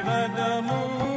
वगम्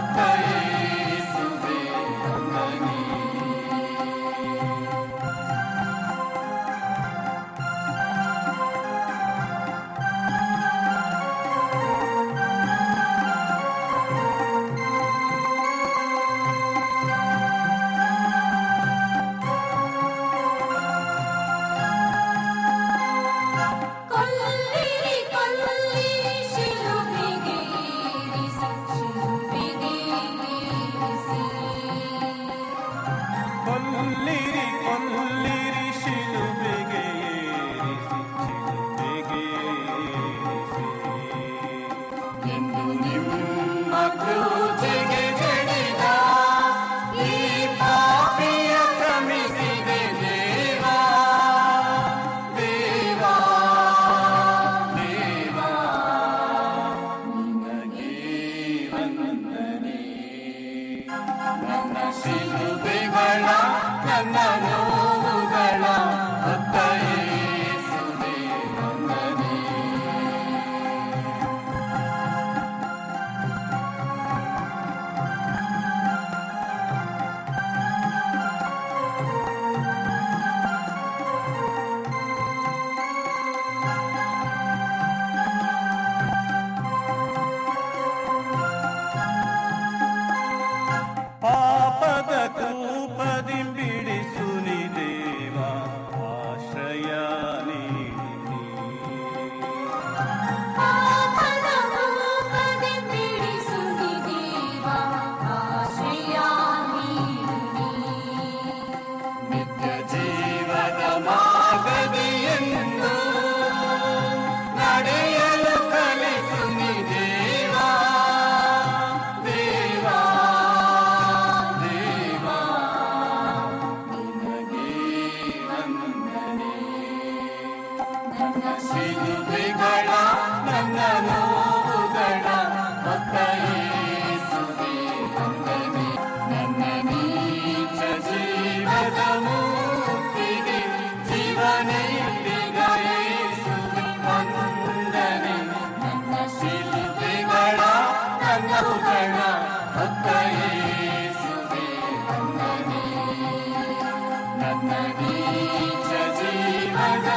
Lord. ಸಿಲುಬೆಗಳ ನನ್ನ ನೋವುಗಳ ಭಕ್ತ ಯೇಸುವೆ ವಂದನೆ ನನ್ನ ನೀಚ ಜೀವದ ಮುಕ್ತಿಗೆ ಜೀವನ ಯೇಸುವೆ ವಂದನೆ ನನ್ನ ಸಿಲುಬೆಗಳ ನನ್ನ ಹೂಗಳ ಭಕ್ತ ಯೇಸುವೆ ವಂದನೆ ನನ್ನ ನೀಚ ಜೀವದ